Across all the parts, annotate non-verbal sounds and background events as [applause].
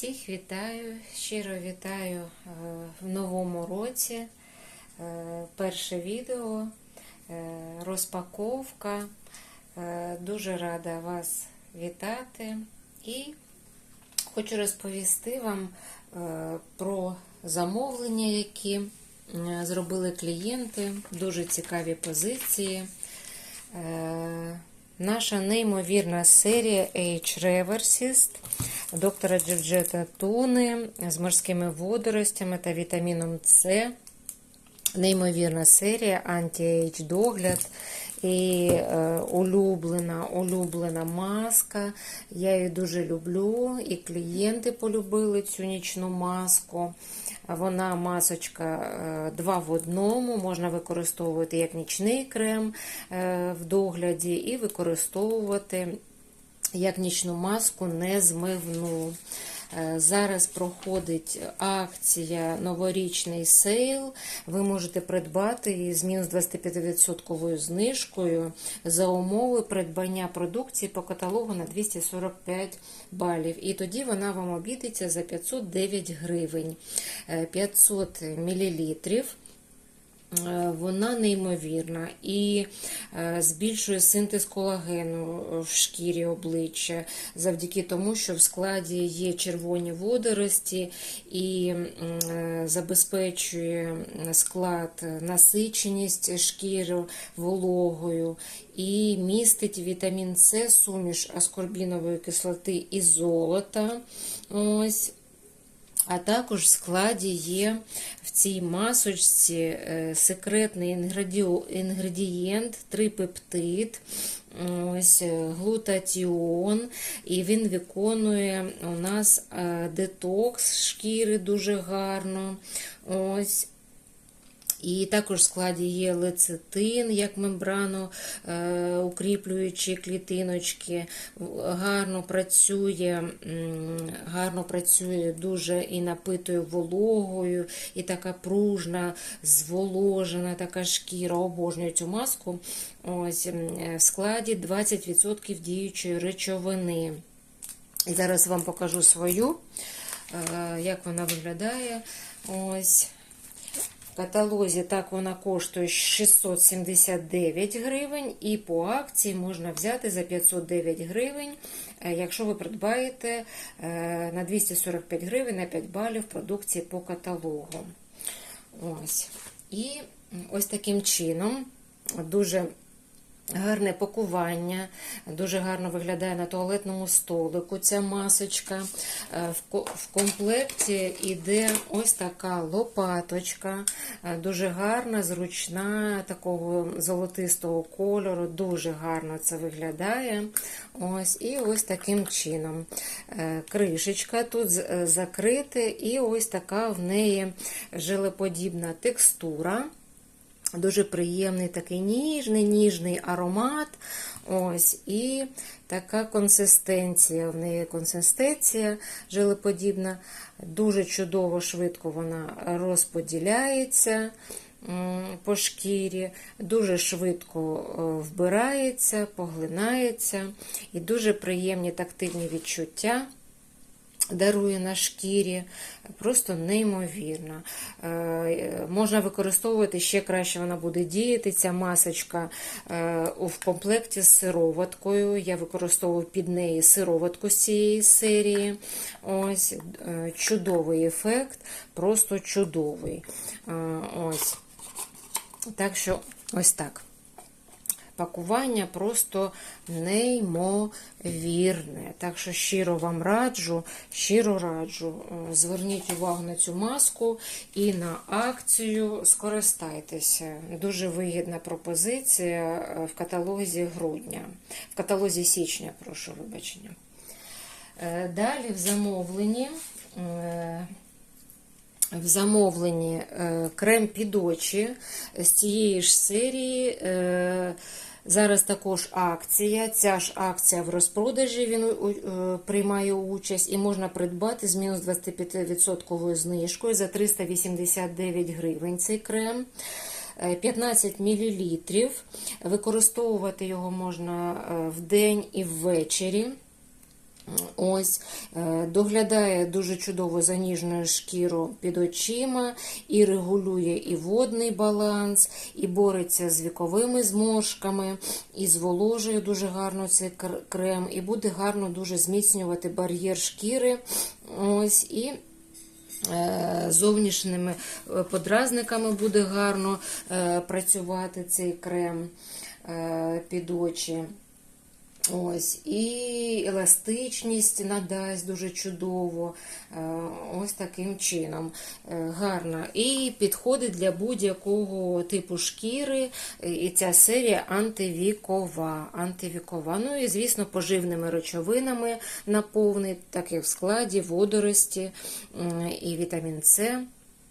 Всіх вітаю, щиро вітаю е, в новому році. Е, Перше відео, е, розпаковка. Дуже рада вас вітати і хочу розповісти вам про замовлення, які зробили клієнти. Дуже цікаві позиції. Наша неймовірна серія H Reversist доктора Джорджета Туни з морськими водоростями та вітаміном С. Неймовірна серія анті-ейдж догляд і е, улюблена, улюблена маска. Я її дуже люблю, і клієнти полюбили цю нічну маску. Вона масочка е, два в одному, можна використовувати як нічний крем е, в догляді, і використовувати як нічну маску незмивну. Е, Зараз проходить акція новорічний сейл. Ви можете придбати її з мінус 25% знижкою за умови придбання продукції по каталогу на 245 балів. І тоді вона вам обійдеться за 509 гривень. Е, 500 мл. Е, Вона неймовірна і е, збільшує синтез колагену в шкірі обличчя завдяки тому, що в складі є червоні водорості і е, забезпечує склад насиченість шкіри вологою і містить вітамін С, суміш аскорбінової кислоти і золота. Ось. А також в складі є в цій масочці е, секретний інгредієнт, трипептид, ось е, глутатіон, і він виконує у нас е, детокс шкіри дуже гарно. Ось. І також в складі є лецитин, як мембрано е, укріплюючі клітиночки. Гарно працює, гарно працює дуже і напитує вологою, і така пружна, зволожена така шкіра. Обожнюю цю маску. Ось в складі 20% діючої речовини. Зараз вам покажу свою, е, як вона виглядає. Ось. Каталозі так вона коштує 679 гривень, і по акції можна взяти за 509 гривень, е, якщо ви придбаєте е, на 245 гривень на 5 балів продукції по каталогу. Ось. І ось таким чином дуже Гарне пакування, дуже гарно виглядає на туалетному столику ця масочка. Е, В комплекті йде ось така лопаточка, е, дуже гарна, зручна, такого золотистого кольору, дуже гарно це виглядає. Ось, І ось таким чином. Е, Кришечка тут закрита, і ось така в неї жилеподібна текстура. Дуже приємний такий ніжний, ніжний аромат. Ось, і така консистенція. В неї консистенція жилеподібна. Дуже чудово, швидко вона розподіляється по шкірі, дуже швидко е, вбирається, поглинається, і дуже приємні тактильні відчуття дарує на шкірі, просто неймовірно. Е, Можна використовувати ще краще, вона буде діяти. Ця масочка е, в комплекті з сироваткою. Я використовую під неї сироватку з цієї серії. Ось е, чудовий ефект, просто чудовий. Ось. Так що, ось так. Пакування просто неймовірне. Так що щиро вам раджу, щиро раджу. Е, Зверніть увагу на цю маску і на акцію скористайтеся. Дуже вигідна пропозиція е, в каталозі грудня, в каталозі січня, прошу вибачення. Е, Далі в замовленні. в замовленні крем під очі з цієї ж серії. Е, Зараз також акція. Ця ж акція в розпродажі він е, приймає участь і можна придбати з мінус 25% знижкою за 389 гривень цей крем. Е, 15 мл. Використовувати його можна в день і ввечері. Ось е, доглядає дуже чудово за ніжною шкіру під очима, і регулює і водний баланс, і бореться з віковими зморшками, і зволожує дуже гарно цей крем, і буде гарно дуже зміцнювати бар'єр шкіри. Ось і е, зовнішніми е, подразниками буде гарно працювати цей крем під очі. Ось, і еластичність надасть дуже чудово. Е, Ось таким чином. Е, Гарно. І підходить для будь-якого типу шкіри. Е, І ця серія антивікова. антивікова. Ну і, звісно, поживними речовинами наповнить, так як в складі водорості і вітамін С.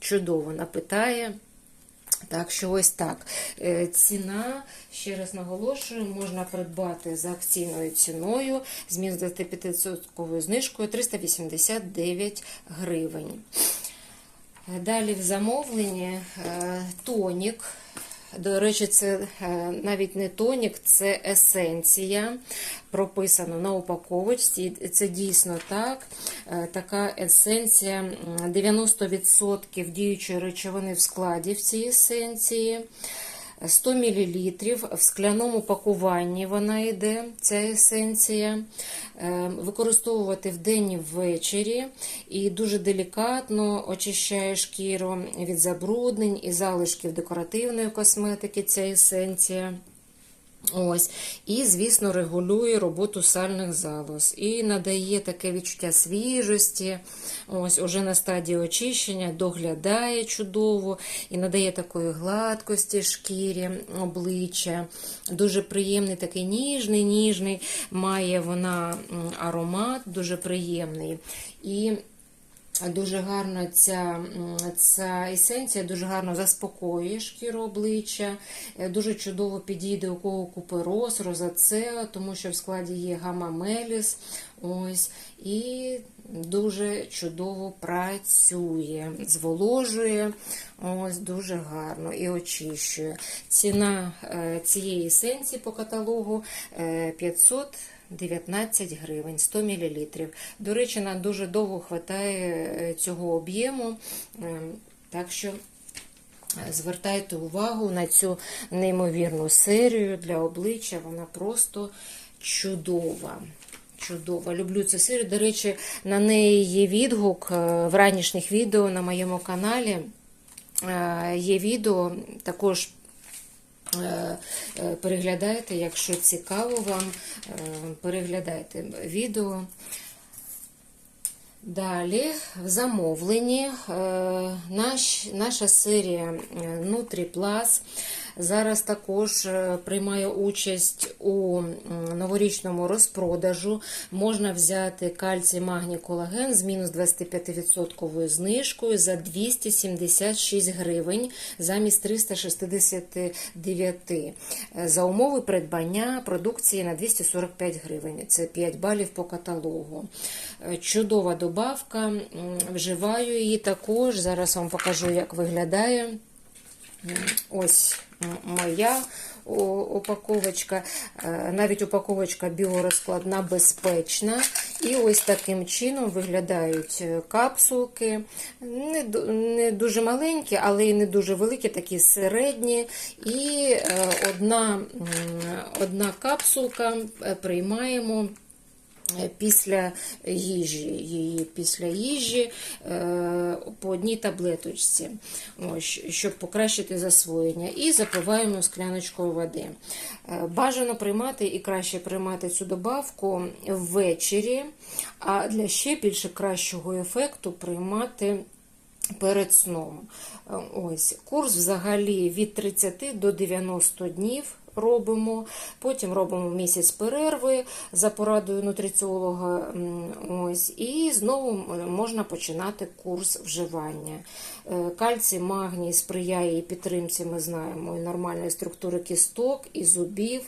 Чудово напитає. Так що ось так. Е, Ціна, ще раз наголошую, можна придбати за акційною ціною з мінус 25% знижкою 389 гривень. Е, Далі в замовленні е, тонік. До речі, це е, навіть не тонік, це есенція. Прописано на упаковочці. Це дійсно так. Е, Така есенція м, 90% діючої речовини в складі в цій есенції. 100 мл в скляному пакуванні вона йде, ця есенція. Е, Використовувати вдень і ввечері і дуже делікатно очищає шкіру від забруднень і залишків декоративної косметики ця есенція. Ось, і, звісно, регулює роботу сальних залоз і надає таке відчуття свіжості. Ось, уже на стадії очищення доглядає чудово і надає такої гладкості шкірі, обличчя. Дуже приємний, такий ніжний, ніжний, має вона аромат, дуже приємний. І Дуже гарно ця, ця есенція дуже гарно заспокоює шкіру обличчя, е, дуже чудово підійде у кого купероз, розацеа, тому що в складі є гамма-меліс. Ось, і дуже чудово працює, зволожує, ось дуже гарно і очищує. Ціна е, цієї есенції по каталогу е, 500 19 гривень 100 мл. До речі, нам дуже довго вистачає цього об'єму, е, так що е, звертайте увагу на цю неймовірну серію для обличчя. Вона просто чудова. Чудова. Люблю цю серію. До речі, на неї є відгук е, в ранішніх відео на моєму каналі. Е, Є відео також. Е, е, Переглядайте, якщо цікаво вам, е, переглядайте відео. Далі в замовленні наш, наша серія Нутріплас. Зараз також е, приймає участь у новорічному розпродажу. Можна взяти кальцій, магній, колаген з мінус 25% знижкою за 276 гривень замість 369 е, за умови придбання продукції на 245 гривень. Це 5 балів по каталогу. Е, Чудова добавка, вживаю її також. Зараз вам покажу, як виглядає. Ось моя упаковочка, Е, навіть упаковочка біорозкладна безпечна. І ось таким чином виглядають е, капсулки. Не, дуже маленькі, але і не дуже великі, такі середні. І е, одна, одна капсулка приймаємо. Після їжі, її після їжі е, по одній таблеточці, щоб покращити засвоєння, і запиваємо скляночкою води. Е, Бажано приймати і краще приймати цю добавку ввечері, а для ще більше кращого ефекту приймати перед сном. Е, Ось курс взагалі від 30 до 90 днів. Робимо, потім робимо місяць перерви за порадою нутриціолога. Ось, і знову можна починати курс вживання. Е, Кальцій, магній сприяє і підтримці, ми знаємо, і нормальної структури кісток, і зубів.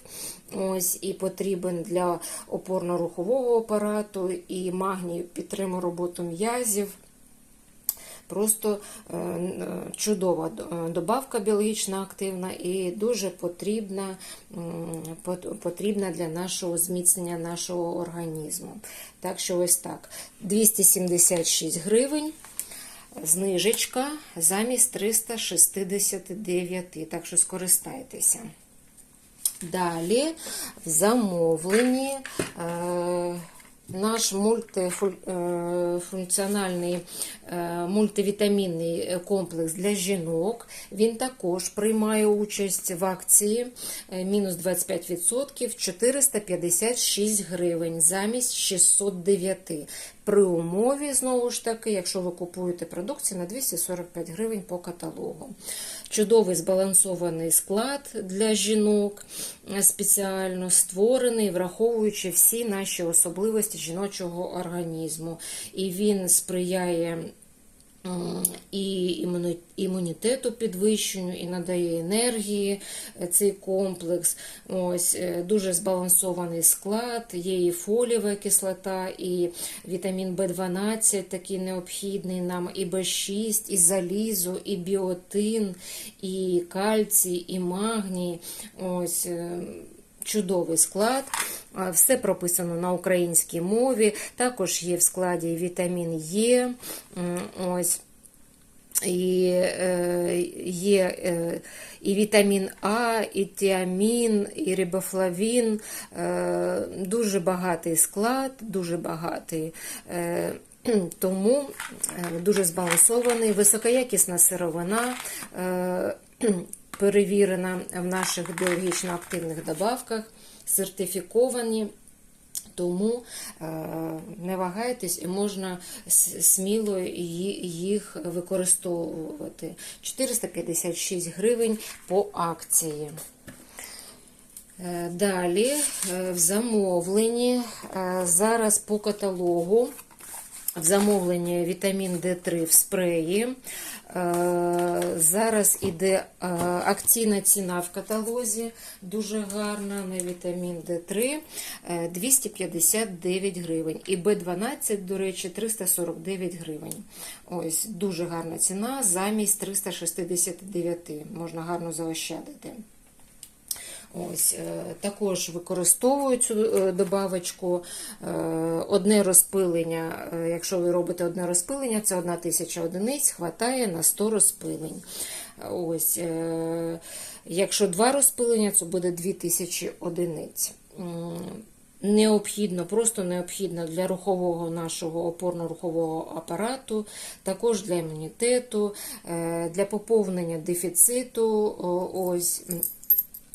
Ось, і потрібен для опорно-рухового апарату, і магній підтримує роботу м'язів. Просто е, чудова е, добавка біологічно активна і дуже потрібна, потрібна для нашого зміцнення нашого організму. Так що ось так. 276 гривень. Знижечка замість 369, так що скористайтеся. Далі в замовленні е, наш мультифункціональний е, мультивітамінний комплекс для жінок. Він також приймає участь в акції е, мінус 25%, 456 гривень замість 609. При умові, знову ж таки, якщо ви купуєте продукцію на 245 гривень по каталогу. Чудовий збалансований склад для жінок, е, спеціально створений, враховуючи всі наші особливості жіночого організму. І він сприяє і імунітету підвищенню, і надає енергії е, цей комплекс. Ось е, дуже збалансований склад, є і фолієва кислота, і вітамін В12, такий необхідний нам, і В6, і залізо, і біотин, і кальцій, і магній. Ось. Чудовий склад, все прописано на українській мові. Також є в складі вітамін Е. Ось. І е, є е, і вітамін А, і тіамін, і рибофлавін. Е, дуже багатий склад, дуже багатий. Е, [clears throat] тому е, дуже збалансований, високоякісна сировина. Е, [clears throat] перевірена в наших біологічно активних добавках, сертифіковані. Тому е, не вагайтесь і можна сміло їх використовувати. 456 гривень по акції. Е, Далі е, в замовленні зараз по каталогу. В замовленні вітамін Д3 в спреї. Е, Зараз іде е, акційна ціна в каталозі, дуже гарна на вітамін Д3 е, 259 гривень. І Б12, до речі, 349 гривень. Ось дуже гарна ціна замість 369. Можна гарно заощадити. Ось, е, також використовую цю е, добавочку. Е, Одне розпилення, якщо ви робите одне розпилення, це одна тисяча одиниць, хватає на 100 розпилень. Ось, якщо два розпилення, це буде 2000 одиниць. Необхідно, просто необхідно для рухового нашого опорно-рухового апарату, також для імунітету, для поповнення дефіциту. Ось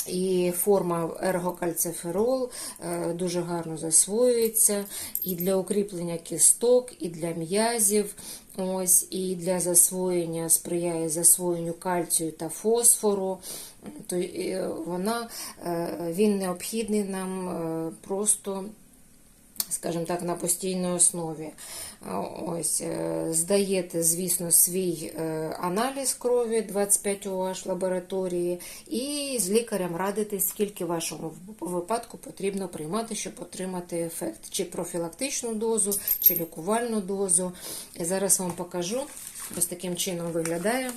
і форма ергокальциферол е, дуже гарно засвоюється і для укріплення кісток, і для м'язів. Ось, і для засвоєння сприяє засвоєнню кальцію та фосфору. То е, вона, е, він необхідний нам просто скажімо так, на постійній основі. Ось, е, здаєте, звісно, свій е, аналіз крові 25 OH лабораторії, і з лікарем радитесь, скільки вашому випадку потрібно приймати, щоб отримати ефект, чи профілактичну дозу, чи лікувальну дозу. Зараз вам покажу, ось таким чином виглядає.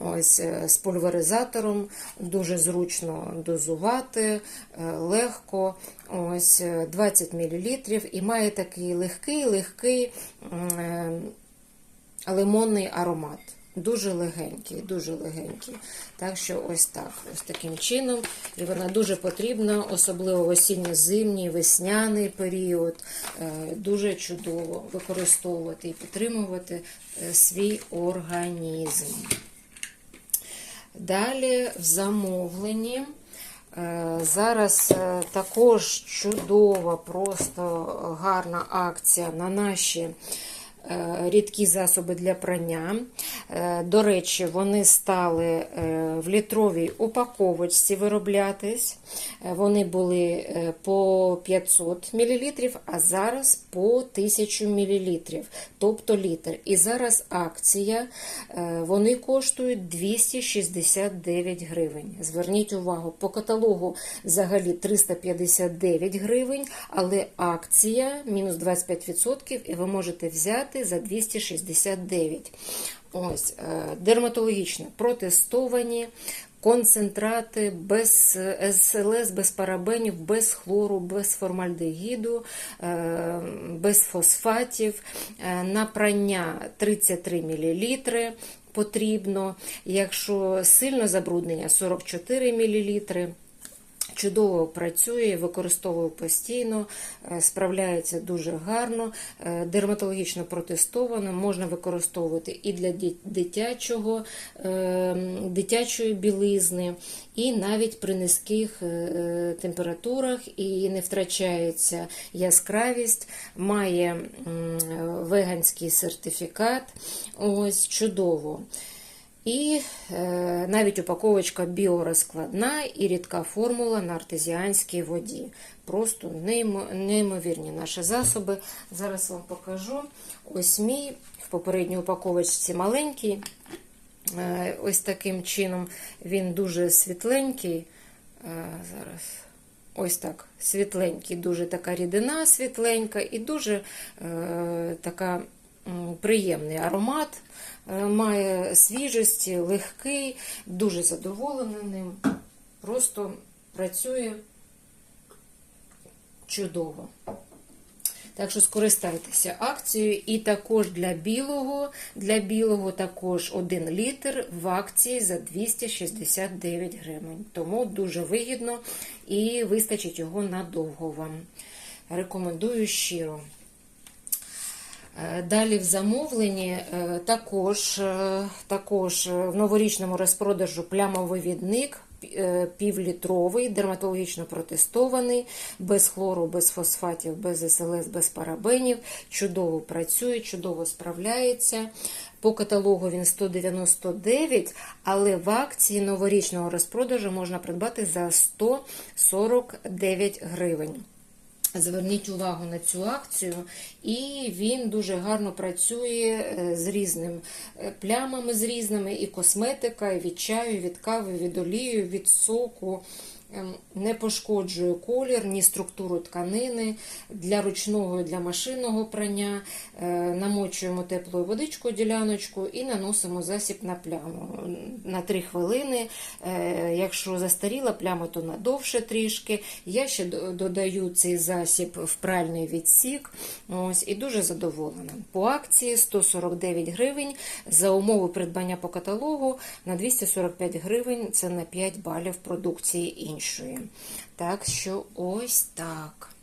Ось е, з пульверизатором дуже зручно дозувати, е, легко. Ось е, 20 мл і має такий легкий, легкий е, лимонний аромат. Дуже легенький, дуже легенький. Так що ось так, ось таким чином. І вона дуже потрібна, особливо в осінньо-зимній, весняний період. Е, Дуже чудово використовувати і підтримувати е, свій організм. Далі в замовленні. Е, Зараз е, також чудова, просто гарна акція на наші рідкі засоби для прання. Е, До речі, вони стали е, в літровій упаковочці вироблятись. Е, Вони були е, по 500 мл, а зараз по 1000 мл, тобто літр. І зараз акція, е, вони коштують 269 гривень. Зверніть увагу, по каталогу взагалі 359 гривень, але акція мінус 25%, і ви можете взяти придбати за 269. Ось, е, дерматологічно протестовані. Концентрати без СЛС, без парабенів, без хлору, без формальдегіду, е, без фосфатів. Е, На прання 33 мл потрібно. Якщо сильно забруднення 44 мл. Чудово працює, використовую постійно, е, справляється дуже гарно, е, дерматологічно протестовано, можна використовувати і для дитячого, е, дитячої білизни, і навіть при низьких температурах і не втрачається яскравість, має веганський сертифікат. Ось чудово. І е, навіть упаковочка біорозкладна і рідка формула на артезіанській воді. Просто неймовірні наші засоби. Зараз вам покажу. Ось мій в попередній упаковочці маленький. Е, ось таким чином він дуже світленький. Е, зараз. Ось так, світленький, дуже така рідина світленька і дуже е, така приємний аромат. Е, Має свіжості, легкий, дуже задоволений ним. Просто працює чудово. Так що скористайтеся акцією. І також для білого, для білого також 1 літр в акції за 269 гривень. Тому дуже вигідно і вистачить його надовго вам. Рекомендую щиро. Е, Далі в замовленні е, також, е, також в новорічному розпродажу плямовивідник півлітровий, дерматологічно протестований, без хлору, без фосфатів, без СЛС, без парабенів. Чудово працює, чудово справляється. По каталогу він 199, але в акції новорічного розпродажу можна придбати за 149 гривень. Зверніть увагу на цю акцію, і він дуже гарно працює е, з різними е, плямами, з різними, і косметика, і від чаю, від кави, від олію, від соку. Ем, Не пошкоджує колір, ні структуру тканини для ручного і для машинного прання. Е, Намочуємо теплою водичкою діляночку і наносимо засіб на пляму на 3 хвилини. Е, Якщо застаріла пляма, то надовше трішки. Я ще додаю цей засіб в пральний відсік. Ось, і дуже задоволена. По акції 149 гривень за умови придбання по каталогу на 245 гривень це на 5 балів продукції іншої. Так що ось так.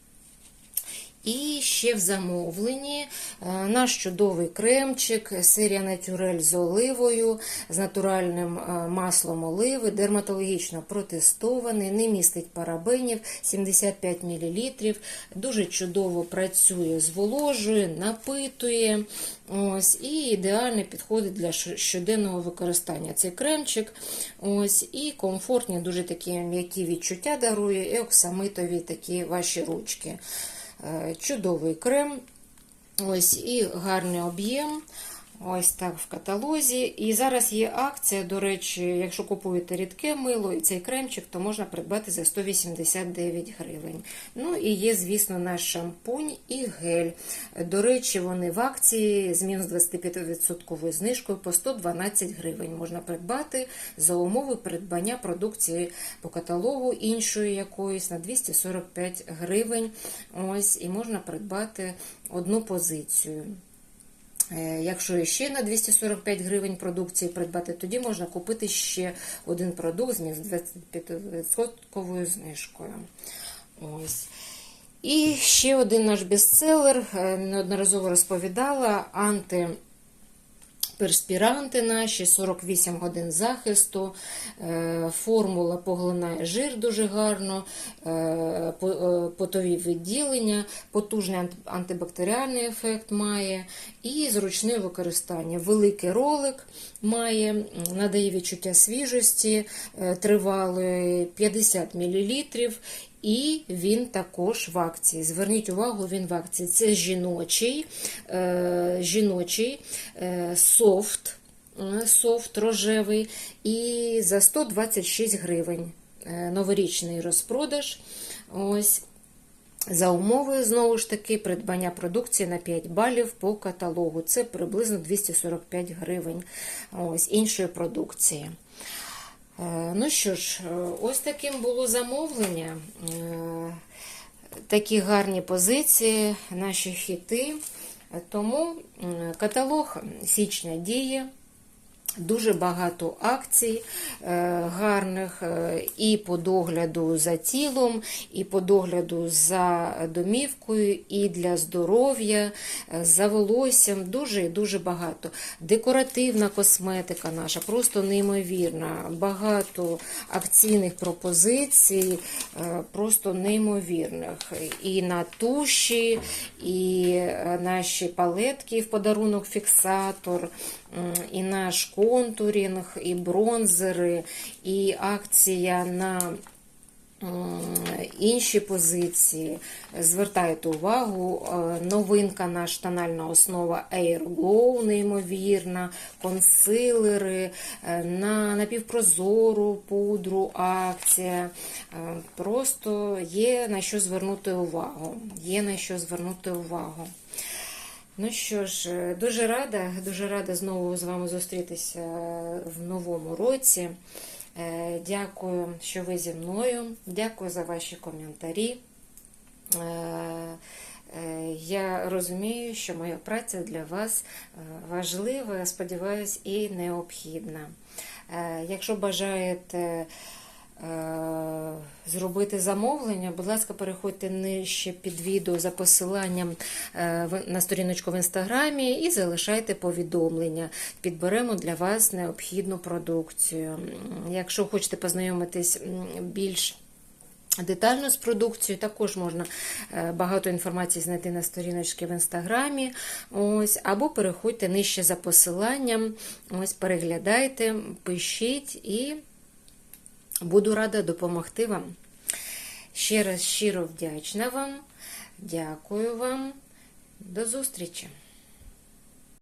І ще в замовленні е, наш чудовий кремчик, серія Натюрель з оливою, з натуральним е, маслом оливи, дерматологічно протестований, не містить парабенів, 75 мл. Дуже чудово працює, зволожує, напитує. Ось, і ідеально підходить для щоденного використання. Цей кремчик. Ось, і комфортні, дуже такі м'які відчуття дарує, і оксамитові такі ваші ручки. Е, Чудовий крем. Ось і гарний об'єм. Ось так в каталозі. І зараз є акція, до речі, якщо купуєте рідке мило і цей кремчик, то можна придбати за 189 гривень. Ну і є, звісно, наш шампунь і гель. До речі, вони в акції з мінус 25% знижкою по 112 гривень можна придбати за умови придбання продукції по каталогу іншої якоїсь на 245 гривень. Ось, і можна придбати одну позицію. Е, Якщо ще на 245 гривень продукції придбати, тоді можна купити ще один продукт з мінус 25% знижкою. Ось. І ще один наш бестселер, е, неодноразово розповідала, анти. Перспіранти наші, 48 годин захисту, е, формула поглинає жир дуже гарно, е, е, потові відділення, потужний антибактеріальний ефект має і зручне використання. Великий ролик має, надає відчуття свіжості, тривалої 50 мл. І він також в акції. Зверніть увагу, він в акції. Це жіночий, е, жіночий е, софт, е, софт рожевий. І за 126 гривень. Е, новорічний розпродаж. Ось. За умовою, знову ж таки, придбання продукції на 5 балів по каталогу. Це приблизно 245 гривень ось, іншої продукції. Е, Ну що ж, е, ось таким було замовлення. Е, Такі гарні позиції, наші хіти. Тому каталог січня діє. Дуже багато акцій е, гарних е, і по догляду за тілом, і по догляду за домівкою, і для здоров'я, е, за волоссям. Дуже і дуже багато. Декоративна косметика наша, просто неймовірна. Багато акційних пропозицій, просто неймовірних. І на туші, і наші палетки в подарунок фіксатор. І наш контурінг, і бронзери, і акція на інші позиції. Звертайте увагу, е, новинка наш тональна основа Air Glow, неймовірна, консилери, е, на напівпрозору пудру акція. Е, Просто є на що звернути увагу. Є на що звернути увагу. Ну що ж, е, дуже рада, дуже рада знову з вами зустрітися в новому році. Е, Дякую, що ви зі мною. Дякую за ваші коментарі. Е, е, Я розумію, що моя праця для вас е, важлива, сподіваюся, і необхідна. Е, Якщо бажаєте е, зробити замовлення, будь ласка, переходьте нижче під відео за посиланням е, на сторіночку в інстаграмі і залишайте повідомлення. Підберемо для вас необхідну продукцію. Якщо хочете познайомитись більш Детально з продукцією також можна е, багато інформації знайти на сторіночці в інстаграмі. Ось, або переходьте нижче за посиланням. Ось, переглядайте, пишіть і буду рада допомогти вам. Ще раз щиро вдячна вам. Дякую вам. До зустрічі!